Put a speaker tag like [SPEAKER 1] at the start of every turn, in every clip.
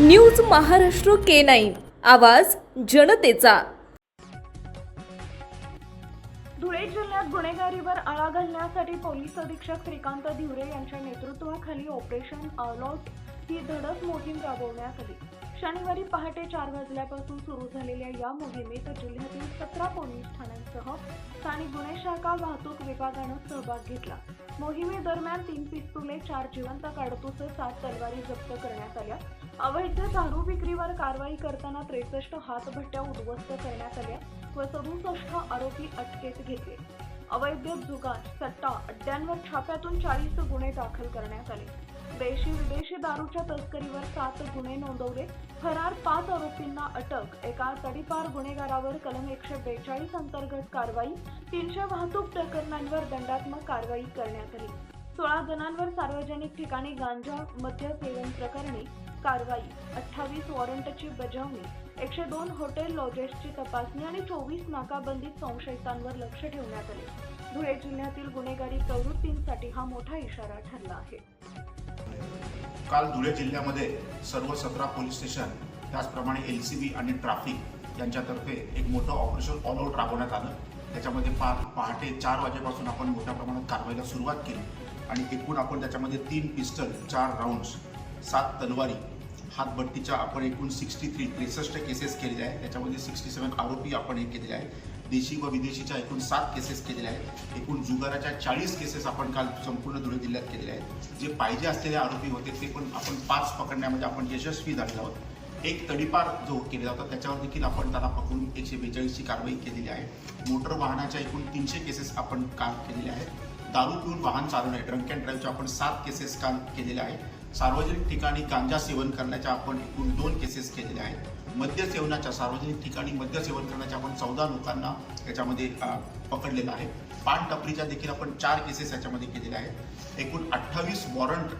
[SPEAKER 1] News Maharashtra K nine. आवाज जनतेचा.
[SPEAKER 2] धुळे जिल्ह्यात गुन्हेगारीवर आळा घालण्यासाठी पोलीस अधीक्षक श्रीकांत धिवरे यांच्या नेतृत्वाखाली ऑपरेशन अलॉट ही धडक मोहीम राबवण्यात आली. शनिवारी पहाटे चार वाजल्यापासून सुरू झालेल्या या मोहिमेत जिल्ह्यातील सतरा पोलीस ठाण्यांसह स्थानिक गुन्हे शाखा वाहतूक विभागानं सहभाग घेतला. मोहिमेदरम्यान तीन पिस्तुले चार जिवंत काडतुस सात तलवारी जप्त करण्यात आल्या. अवैध दारू विक्रीवर कारवाई करताना त्रेसष्ट हातभट्ट्या उद्ध्वस्त करण्यात आल्या. व सदुसष्ट आरोपी अटकेत घेतले. अवैध जुगार सट्टा अड्ड्यांवर छाप्यातून चाळीस गुन्हे दाखल करण्यात आले. देशी विदेशी दारूच्या तस्करीवर सात गुन्हे नोंदवले. फरार पाच आरोपींना अटक एका तडीपार गुन्हेगारावर कलम एकशे बेचाळीस अंतर्गत कारवाई तीनशे वाहतूक प्रकरणांवर दंडात्मक कारवाई करण्यात आली. सोळा जणांवर सार्वजनिक ठिकाणी गांजा मद्य सेवन प्रकरणी कारवाई अठ्ठावीस वॉरंटची बजावणी एकशे दोन हॉटेल लॉजेसची तपासणी आणि चोवीस नाकाबंदीत संशयितांवर लक्ष ठेवण्यात आले. धुळे जिल्ह्यातील गुन्हेगारी प्रवृत्तींसाठी हा मोठा इशारा ठरला आहे.
[SPEAKER 3] काल धुळे जिल्ह्यामध्ये सर्व सतरा पोलीस स्टेशन त्याचप्रमाणे एल सी बी आणि ट्राफिक यांच्यातर्फे एक मोठं ऑपरेशन ऑल आऊट राबवण्यात आलं. त्याच्यामध्ये पार पहाटे चार वाजेपासून आपण मोठ्या प्रमाणात कारवाईला सुरुवात केली. आणि एकूण आपण त्याच्यामध्ये तीन पिस्टल चार राऊंड्स सात तलवारी हातभट्टीच्या आपण एकूण सिक्स्टी थ्री त्रेसष्ट केसेस केलेल्या आहेत. त्याच्यामध्ये सिक्स्टी सेवन आरोपी आपण हे केलेले आहेत. देशी व विदेशीच्या एकूण सात केसेस केलेल्या आहेत. एकूण जुगाराच्या चाळीस केसेस आपण काल संपूर्ण धुळे जिल्ह्यात केलेल्या आहेत. जे पाहिजे असलेले आरोपी होते ते पण आपण पाच पकडण्यामध्ये आपण यशस्वी झालेलो आहोत. एक तडीपार जो केलेला होता त्याच्यावर देखील आपण त्याला पकडून एकशे बेचाळीसची कारवाई केलेली आहे. मोटर वाहनाच्या एकूण तीनशे केसेस आपण काल केलेल्या आहेत. दारू पिऊन वाहन चालवणे ड्रंक अँड ड्राईव्हच्या आपण सात केसेस काम केलेल्या आहेत. सार्वजनिक ठिकाणी गांजा सेवन करण्याच्या आपण एकूण दोन केसेस केलेल्या आहेत. मद्य सेवनाच्या सार्वजनिक ठिकाणी मद्य सेवन करण्याच्या आपण चौदा लोकांना याच्यामध्ये पकडलेलं आहे. पान टपरीच्या देखील आपण चार केसेस याच्यामध्ये केलेल्या आहेत. एकूण अठ्ठावीस वॉरंट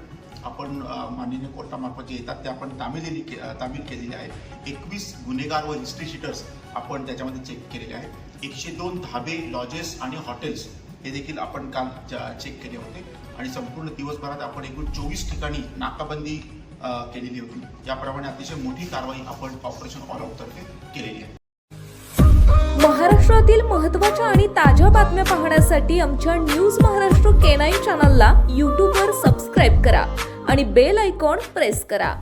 [SPEAKER 3] आपण माननीय कोर्टामार्फत जे येतात ते आपण तामिलेली के तामील केलेले आहेत एकवीस गुन्हेगार व हिस्ट्री शीटर्स आपण त्याच्यामध्ये चेक केलेले आहेत. एकशे दोन धाबे लॉजेस आणि हॉटेल्स हे देखील आपण काल चेक केले होते. आणि संपूर्ण दिवसभरात आपण एकूण चोवीस ठिकाणी नाकाबंदी केलेली होती. याप्रमाणे अतिशय मोठी कारवाई आपण ऑपरेशन ऑल आउटतर्फे केलेली आहे.
[SPEAKER 1] महाराष्ट्रातील महत्त्वाच्या आणि ताज्या बातम्या पाहण्यासाठी आमच्या न्यूज महाराष्ट्र के नाईन चॅनलला यूट्यूबवर सबस्क्राईब करा आणि बेल आयकॉन प्रेस करा.